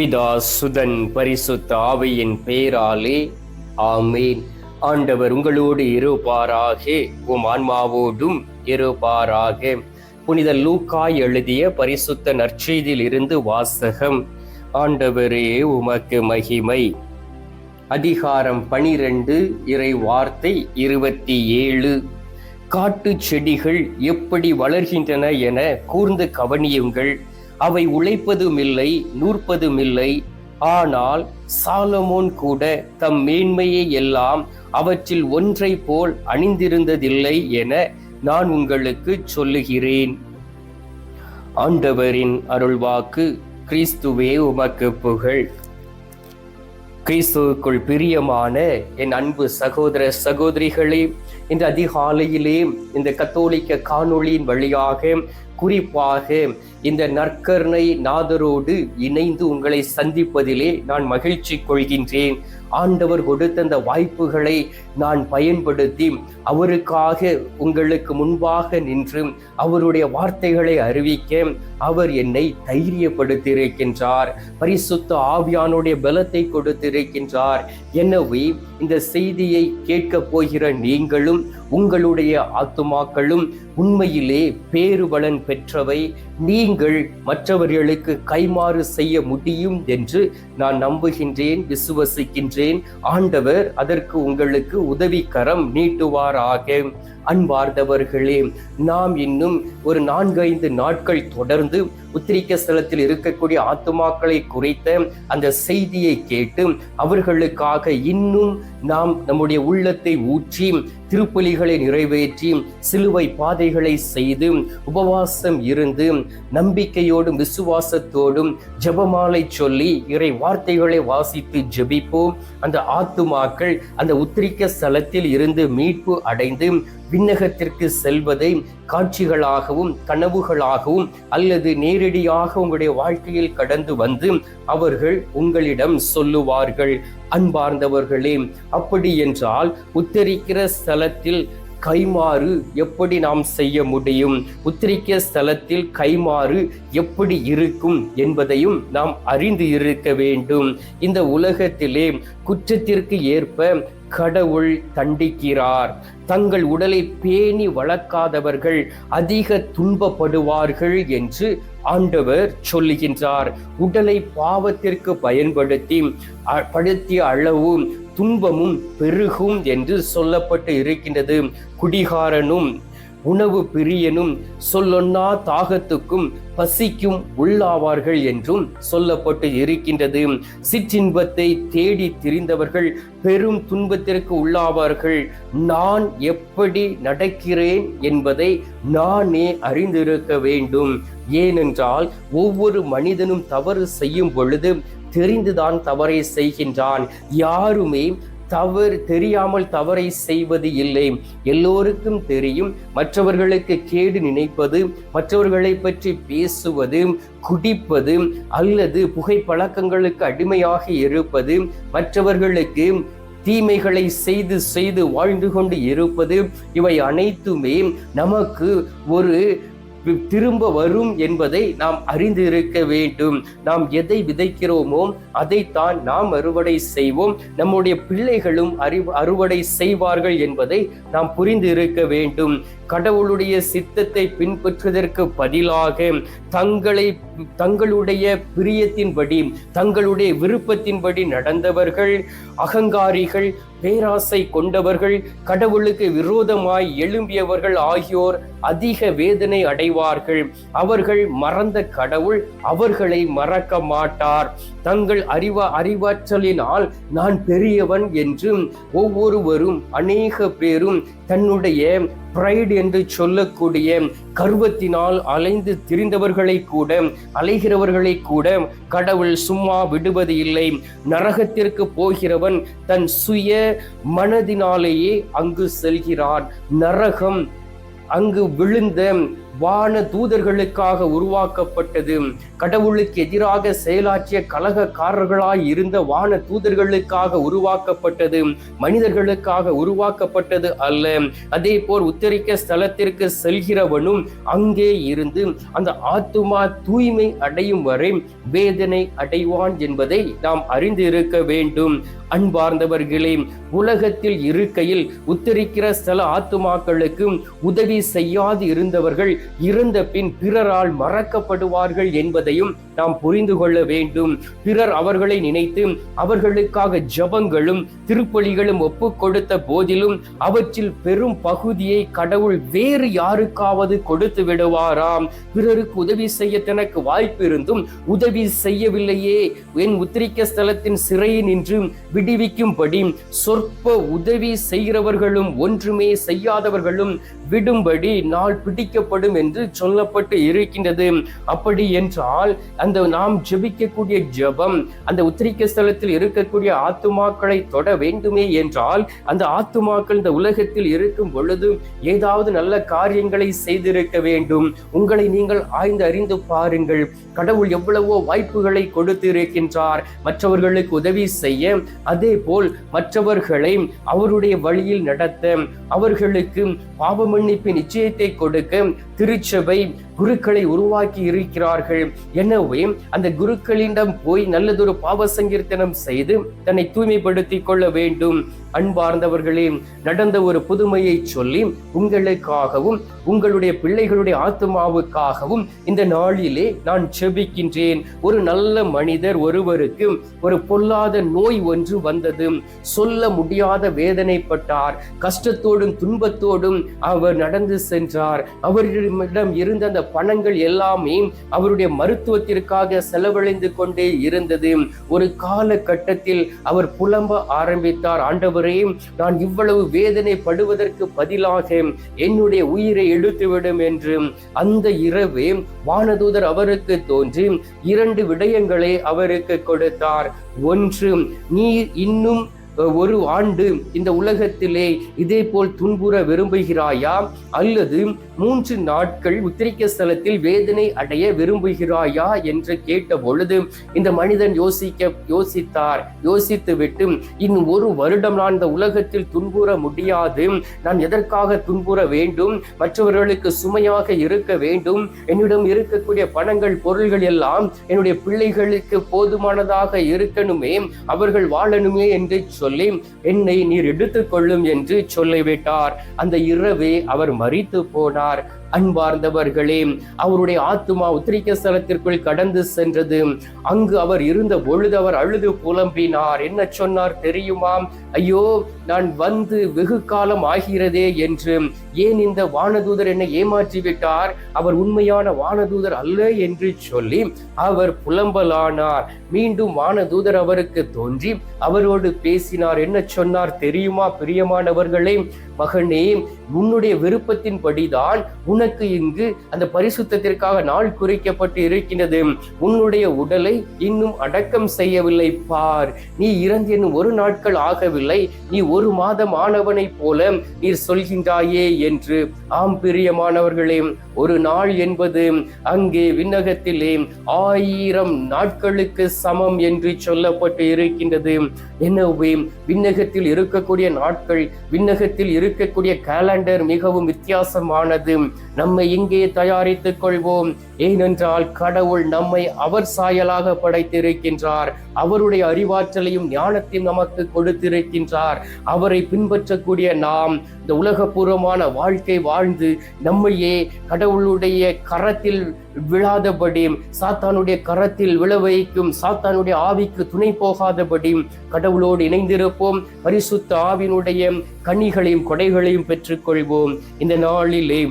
பிதா சுதன் பரிசுத்த ஆவையின் பெயராலே ஆமேன். ஆண்டவர் உங்களோடு இருப்பாராக உம் ஆன்மாவோடும் இருப்பாராக. புனித லூக்காய் எழுதிய பரிசுத்த நற்செய்தியில் இருந்து வாசகம் ஆண்டவரே உமக்கு மகிமை. அதிகாரம் பனிரெண்டு இறை வார்த்தை இருபத்தி ஏழு. காட்டு செடிகள் எப்படி வளர்கின்றன என கூர்ந்து கவனியுங்கள். அவை உழைப்பதுமில்லை நூற்பதுமில்லை. ஆனால் சாலமோன் கூட தம் மேன்மையை எல்லாம் அவற்றில் ஒன்றை போல் அணிந்திருந்ததில்லை என நான் உங்களுக்கு சொல்லுகிறேன். ஆண்டவரின் அருள்வாக்கு கிறிஸ்துவே உமக்கு புகழ். கிறிஸ்துவுக்குள் பிரியமான என் அன்பு சகோதர சகோதரிகளே இந்த அதிகாலையிலே இந்த கத்தோலிக்க காணொளியின் வழியாக குறிப்பாக இந்த நற்கருணை நாதரோடு இணைந்து உங்களை சந்திப்பதிலே நான் மகிழ்ச்சி கொள்கின்றேன். ஆண்டவர் கொடுத்த அந்த வாய்ப்புகளை நான் பயன்படுத்தி அவருக்காக உங்களுக்கு முன்பாக நின்று அவருடைய வார்த்தைகளை அறிவிக்க அவர் என்னை தைரியப்படுத்தியிருக்கின்றார். பரிசுத்த ஆவியானுடைய பலத்தை கொடுத்திருக்கின்றார். எனவே இந்த செய்தியை கேட்கப் போகிற நீங்களும் உங்களுடைய ஆத்துமாக்களும் உண்மையிலே பேருபலன் பெற்றவை. நீ நீங்கள் மற்றவர்களுக்கு கைமாறு செய்ய முடியும் என்று நான் நம்புகின்றேன் விசுவசிக்கின்றேன். ஆண்டவர் அதற்கு உங்களுக்கு உதவிக்கரம் நீட்டுவாராக. அன்பார்ந்தவர்களே நாம் இன்னும் ஒரு நான்கைந்து நாட்கள் தொடர்ந்து உத்திரிக்க ஸ்தலத்தில் இருக்கக்கூடிய ஆத்துமாக்களை குறித்த அந்த செய்தியை கேட்டு அவர்களுக்காக இன்னும் நாம் நம்முடைய உள்ளத்தை ஊற்றி திருப்பலிகளை நிறைவேற்றி சிலுவை பாதைகளை செய்து உபவாசம் இருந்து நம்பிக்கையோடும் விசுவாசத்தோடும் ஜெபமாலை சொல்லி இறை வார்த்தைகளை வாசித்து ஜெபிப்போம். அந்த ஆத்துமாக்கள் அந்த உத்திரிக்க ஸ்தலத்தில் இருந்து மீட்பு அடைந்து விண்ணகத்திற்கு செல்வதை காட்சிகளாகவும் கனவுகளாகவும் அல்லது நேரடியாக உங்களுடைய வாழ்க்கையில் கடந்து வந்து அவர்கள் உங்களிடம் சொல்லுவார்கள். அன்பார்ந்தவர்களே அப்படி என்றால் உத்தரிக்கிற ஸ்தலத்தில் கைமாறு எப்படி நாம் செய்ய முடியும்? உத்திரிக்க ஸ்தலத்தில் கைமாறு எப்படி இருக்கும் என்பதையும் நாம் அறிந்து இருக்க வேண்டும். இந்த உலகத்திலே குற்றத்திற்கு ஏற்ப கடவுள் தண்டிக்கிறார். தங்கள் உடலை பேணி வளர்க்காதவர்கள் அதிக துன்பப்படுவார்கள் என்று ஆண்டவர் சொல்லுகின்றார். உடலை பாவத்திற்கு பயன்படுத்தி படுத்திய அளவு துன்பமும் பெருகும் என்று சொல்லப்பட்டு இருக்கின்றது. குடிகாரனும் உணவு பிரியனும் சொல்லொன்னா தாகத்துக்கும் பசிக்கும் உள்ளாவார்கள் என்றும் சொல்லப்பட்டு இருக்கின்றது. சிற்றின்பத்தை தேடி திரிந்தவர்கள் பெரும் துன்பத்திற்கு உள்ளாவார்கள். நான் எப்படி நடக்கிறேன் என்பதை நானே அறிந்திருக்க வேண்டும். ஏனென்றால் ஒவ்வொரு மனிதனும் தவறு செய்யும் பொழுது தெரிந்துதான் தவறை செய்கின்றான். யாருமே தவறு தெரியாமல் தவறை செய்வது இல்லை. எல்லோருக்கும் தெரியும் மற்றவர்களுக்கு கேடு நினைப்பது மற்றவர்களை பற்றி பேசுவது குடிப்பது அல்லது புகைப்பழக்கங்களுக்கு அடிமையாக இருப்பது மற்றவர்களுக்கு தீமைகளை செய்து செய்து வாழ்ந்து கொண்டு இருப்பது இவை அனைத்துமே நமக்கு ஒரு திரும்ப வரும் என்பதை நாம் அறிந்து இருக்க வேண்டும். நாம் எதை விதைக்கிறோமோ அதைத்தான் நாம் அறுவடை செய்வோம். நம்முடைய பிள்ளைகளும் அறி அறுவடை செய்வார்கள் என்பதை நாம் புரிந்து இருக்க வேண்டும். கடவுளுடைய சித்தத்தை பின்பற்றுவதற்கு பதிலாக தங்களை தங்களுடைய பிரியத்தின்படி தங்களுடைய விருப்பத்தின்படி நடந்தவர்கள் அகங்காரிகள் பேராசை கொண்டவர்கள் கடவுளுக்கு விரோதமாய் எழும்பியவர்கள் ஆகியோர் அதிக வேதனை அடைவார்கள். அவர்கள் மறந்த கடவுள் அவர்களை மறக்க மாட்டார். தங்கள் அறிவ அறிவாற்றலினால் நான் பெரியவன் என்றும் ஒவ்வொருவரும் அநேக பேரும் தன்னுடைய பிரைட் என்று சொல்லக்கூடிய கர்வத்தினால் அலைந்து திரிந்தவர்களை கூட அலைகிறவர்களை கூட கடவுள் சும்மா விடுவது இல்லை. நரகத்திற்கு போகிறவன் தன் சுய மனதினாலேயே அங்கு செல்கிறான். நரகம் அங்கு விழுந்த வான தூதர்களுக்காக உருவாக்கப்பட்டது. கடவுளுக்கு எதிராக செயலாற்றிய கலகக்காரர்களாய் இருந்த வான தூதர்களுக்காக உருவாக்கப்பட்டது. மனிதர்களுக்காக உருவாக்கப்பட்டது அல்ல. அதே போல் உத்தரிக்க ஸ்தலத்திற்கு செல்கிறவனும் அங்கே இருந்து அந்த ஆத்துமா தூய்மை அடையும் வரை வேதனை அடைவான் என்பதை நாம் அறிந்து இருக்க வேண்டும். அன்பார்ந்தவர்களே உலகத்தில் இருக்கையில் உத்தரிக்கிற ஸ்தல ஆத்துமாக்களுக்கு உதவி செய்யாது இருந்தவர்கள் இறந்த பின் பிறரால் மறக்கப்படுவார்கள் என்பதையும் நாம் புரிந்து கொள்ள வேண்டும். பிறர் அவர்களை நினைத்து அவர்களுக்காக ஜபங்களும் திருப்பலிகளும் ஒப்பு கொடுத்த போதிலும் அவற்றில் பெரும் பகுதியை கடவுள் வேறு யாருக்காவது கொடுத்து விடுவாராம். பிறருக்கு உதவி செய்ய தனக்கு வாய்ப்பு இருந்தும் உதவி செய்யவில்லையே. என் உத்திரிக்க ஸ்தலத்தின் சிறையில் நின்று விடுவிக்கும்படி சொற்ப உதவி செய்கிறவர்களும் ஒன்றுமே செய்யாதவர்களும் விடும்படி நாள் பிடிக்கப்படும் என்று சொல்லப்பட்டு இருக்கின்றது. அப்படி என்றால் அந்த நாம் ஜெபிக்கக்கூடிய ஜெபம் அந்த உத்திரிக்க ஸ்தலத்தில் இருக்கக்கூடிய ஆத்துமாக்களை தொட வேண்டுமே என்றால் அந்த ஆத்துமாக்கள் இந்த உலகத்தில் இருக்கும் பொழுது ஏதாவது நல்ல காரியங்களை செய்திருக்க வேண்டும். உங்களை நீங்கள் ஆய்ந்து அறிந்து பாருங்கள். கடவுள் எவ்வளவோ வாய்ப்புகளை கொடுத்து இருக்கின்றார் மற்றவர்களுக்கு உதவி செய்ய அதே போல் மற்றவர்களை அவருடைய வழியில் நடத்த அவர்களுக்கு பாவ மன்னிப்பு நிச்சயத்தை கொடுக்க திருச்சபை குருக்களை உருவாக்கி இருக்கிறார்கள். எனவே அந்த குருக்களிடம் போய் நல்லதொரு பாவ சங்கீர்த்தனம் செய்து தன்னை தூய்மைப்படுத்திக் கொள்ள வேண்டும். அன்பார்ந்தவர்களே நடந்த ஒரு புதுமையை சொல்லி உங்களுக்காகவும் உங்களுடைய பிள்ளைகளுடைய ஆத்மாவுக்காகவும் இந்த நாளிலே நான் செபிக்கின்றேன். ஒரு நல்ல மனிதர் ஒருவருக்கு ஒரு பொல்லாத நோய் ஒன்று வந்தது. சொல்ல முடியாத வேதனைப்பட்டார். கஷ்டத்தோடும் துன்பத்தோடும் அவர் நடந்து சென்றார். அவரிடம் இருந்த அந்த பணங்கள் எல்லாமே அவருடைய மருத்துவத்திற்காக செலவழிந்து கொண்டே இருந்தது. ஒரு காலகட்டத்தில் அவர் புலம்ப ஆரம்பித்தார். ஆண்டவரே நான் இவ்வளவு வேதனைப்படுவதற்கு பதிலாக என்னுடைய உயிரை எடுத்துவிடும் என்று. அந்த இரவே வானதூதர் அவருக்கு தோன்றி இரண்டு விடயங்களை அவருக்கு கொடுத்தார். ஒன்று நீ இன்னும் ஒரு ஆண்டு இந்த உலகத்திலே இதே போல் துன்புற விரும்புகிறாயா? அல்லது மூன்று நாட்கள் உத்திரிக்க ஸ்தலத்தில் வேதனை அடைய விரும்புகிறாயா என்று கேட்ட பொழுது இந்த மனிதன் யோசிக்க யோசித்தார். யோசித்து விட்டு இன்னும் ஒரு வருடம் நான் இந்த உலகத்தில் துன்புற முடியாது. நான் எதற்காக துன்புற வேண்டும்? மற்றவர்களுக்கு சுமையாக இருக்க வேண்டும். என்னிடம் இருக்கக்கூடிய பணங்கள் பொருள்கள் எல்லாம் என்னுடைய பிள்ளைகளுக்கு போதுமானதாக இருக்கணுமே. அவர்கள் வாழணுமே என்று சொல்லி என்னை நீர் எடுத்துக்கொள்ளும் என்று சொல்லிவிட்டார். அந்த இரவே அவர் மறித்து போனார். cara. அன்பார்ந்தவர்களே அவருடைய ஆத்மா உத்திரிக்க ஸ்தலத்திற்குள் கடந்து சென்றது. அங்கு அவர் இருந்த பொழுது அவர் அழுது புலம்பினார். என்ன சொன்னார் தெரியுமா ஐயோ நான் வந்து வெகு காலம் ஆகிறதே என்று. ஏன் இந்த வானதூதர் என்னை ஏமாற்றி விட்டார் அவர் உண்மையான வானதூதர் அல்ல என்று சொல்லி அவர் புலம்பலானார். மீண்டும் வானதூதர் அவருக்கு தோன்றி அவரோடு பேசினார். என்ன சொன்னார் தெரியுமா பிரியமானவர்களே? மகனே உன்னுடைய விருப்பத்தின்படிதான் உனக்கு இங்கு அந்த பரிசுத்திற்காக நாள் குறிக்கப்பட்டு இருக்கின்றது. உன்னுடைய உடலை இன்னும் அடக்கம் செய்யவில்லை. பார் நீ இறந்து என்னும் ஒரு நாட்கள் ஆகவில்லை. நீ ஒரு மாதம் ஆனவனைப் போல நீர் சொல்கின்றாயே என்று. ஆம் பிரியமானவர்களே ஒரு நாள் என்பது அங்கே விண்ணகத்திலே ஆயிரம் நாட்களுக்கு சமம் என்று சொல்லப்பட்டு இருக்கின்றது. எனவே விண்ணகத்தில் இருக்கக்கூடிய நாட்கள் விண்ணகத்தில் இருக்கக்கூடிய கேலண்டர் மிகவும் வித்தியாசமானது. நம்மை இங்கே தயாரித்துக் கொள்வோம். ஏனென்றால் கடவுள் நம்மை அவர் சாயலாக படைத்திருக்கின்றார். அவருடைய அறிவாற்றலையும் ஞானத்தையும் நமக்கு கொடுத்திருக்கின்றார். அவரை பின்பற்றக்கூடிய நாம் இந்த உலகபூர்வமான வாழ்க்கை வாழ்ந்து நம்மையே கடவுளுடைய கரத்தில் விழாதபடி சாத்தானுடைய கரத்தில் விழ வைக்கும் சாத்தானுடைய ஆவிக்கு துணை போகாதபடி கடவுளோடு இணைந்திருப்போம். பரிசுத்த ஆவினுடைய கனிகளையும் கொடைகளையும் பெற்றுக்கொள்வோம். இந்த நாளிலே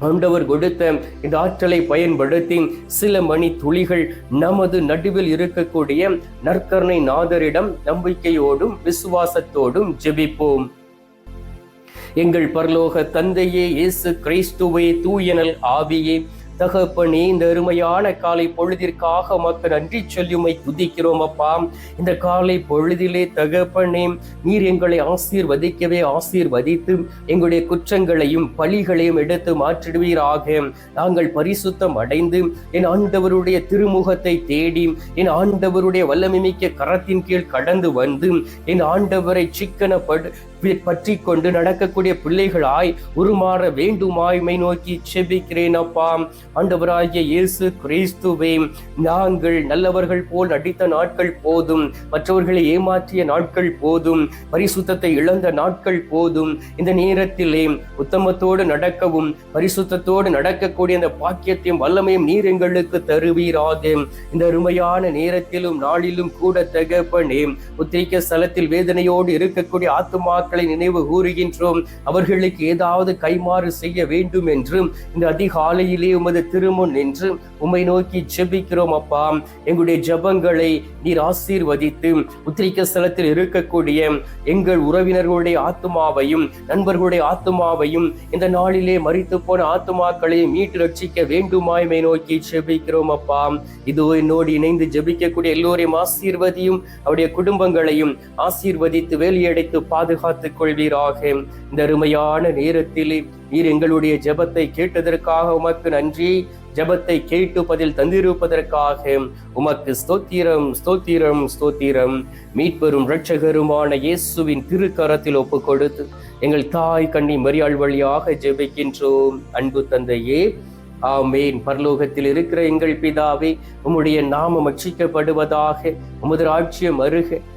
ஆண்டவர் கொடுத்த இந்த ஆற்றலை பயன்படுத்தி சில மணி துளிகள் நமது நடுவில் இருக்கக்கூடிய நற்கருணை நாதரிடம் நம்பிக்கையோடும் விசுவாசத்தோடும் ஜெபிப்போம். எங்கள் பரலோக தந்தையே இயேசு கிறிஸ்துவே தூயனல் ஆவியே தகப்பனே இந்த அருமையான காலை பொழுதிற்காக மக்கள் நன்றி சொல்லி உம்மை துதிக்கிறோம் அப்பா. இந்த காலை பொழுதிலே தகப்பனே நீர் எங்களை ஆசீர்வதிக்கவே ஆசீர்வதித்து எங்களுடைய குற்றங்களையும் பழிகளையும் எடுத்து மாற்றிடுவீராக. நாங்கள் பரிசுத்தம் அடைந்து என் ஆண்டவருடைய திருமுகத்தை தேடி என் ஆண்டவருடைய வல்லமை மிக்க கரத்தின் கீழ் கடந்து வந்து என் ஆண்டவரை சிக்கனப்படு பற்றி கொண்டு நடக்கக்கூடிய பிள்ளைகளாய் உருமாற வேண்டுமாய்மை நோக்கி செபிக்கிறேன் அப்பா. ஆண்டவராகிய இயேசு கிறிஸ்துவே நாங்கள் நல்லவர்கள் போல் நடித்த நாட்கள் போதும் மற்றவர்களை ஏமாற்றிய நாட்கள் போதும் பரிசுத்தத்தை இழந்த நாட்கள் போதும். இந்த நேரத்திலே உத்தமத்தோடு நடக்கவும் பரிசுத்தத்தோடு நடக்கக்கூடிய அந்த பாக்கியத்தையும் வல்லமையும் நீர் எங்களுக்கு தருவீராக. இந்த அருமையான நேரத்திலும் நாளிலும் கூட தகப்பனே உத்திரிக்க ஸ்தலத்தில் வேதனையோடு இருக்கக்கூடிய பிதாக்களை நினைவு கூறுகின்றோம். அவர்களுக்கு ஏதாவது கைமாறு செய்ய வேண்டும் என்று இந்த அதிகாலையிலே உமது திருமுன் நின்று உம்மை நோக்கி ஜெபிக்கிறோம் அப்பா. எங்களுடைய ஜபங்களை நீர் ஆசீர்வதித்து உத்திரிக்க ஸ்தலத்தில் இருக்கக்கூடிய எங்கள் உறவினர்களுடைய ஆத்மாவையும் நண்பர்களுடைய ஆத்மாவையும் இந்த நாளிலே மறித்து போன ஆத்மாக்களை மீட்டு ரட்சிக்க வேண்டுமாய்மை நோக்கி ஜெபிக்கிறோம் அப்பா. இதோ என்னோடு இணைந்து ஜெபிக்கக்கூடிய எல்லோரையும் ஆசீர்வதியும் அவருடைய குடும்பங்களையும் ஆசீர்வதித்து வேலையடைத்து பாதுகாத்து பார்த்துக் கொள்வீராக. இந்த அருமையான நேரத்திலே நீர் எங்களுடைய ஜெபத்தை கேட்டதற்காக உமக்கு நன்றி. ஜெபத்தை கேட்டு பதில் தந்திருப்பதற்காக உமக்கு ஸ்தோத்திரம் ஸ்தோத்திரம் ஸ்தோத்திரம். மீட்பெரும் இரட்சகருமான இயேசுவின் திருக்கரத்தில் ஒப்பு கொடுத்து எங்கள் தாய் கண்ணி மரியாள் வழியாக ஜெபிக்கின்றோம். அன்பு தந்தையே ஆமேன். பரலோகத்தில் இருக்கிற எங்கள் பிதாவே உம்முடைய நாமம் அச்சிக்கப்படுவதாக உமது ராட்சியம் அருக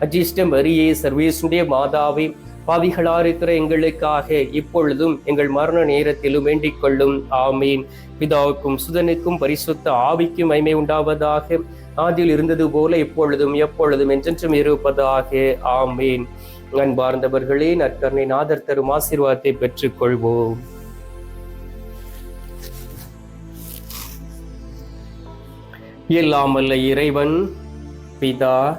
அஜிஷ்ட மரியே சர்வேசுடைய மாதாவே பாவிகளா இருக்கிற எங்களுக்காக இப்பொழுதும் எங்கள் மரண நேரத்திலும் வேண்டிக் கொள்ளும். ஆமீன். பிதாவுக்கும் சுதனுக்கும் பரிசுத்த ஆவிக்கும் மைமை உண்டாவதாக. ஆதியில் இருந்தது போல எப்பொழுதும் எப்பொழுதும் என்றென்றும் இருப்பதாக. ஆமீன். அன்பார்ந்தவர்களே நற்கருணை நாதர் தரும் ஆசீர்வாதத்தை பெற்றுக் கொள்வோம் எல்லாமல்ல இறைவன் பிதா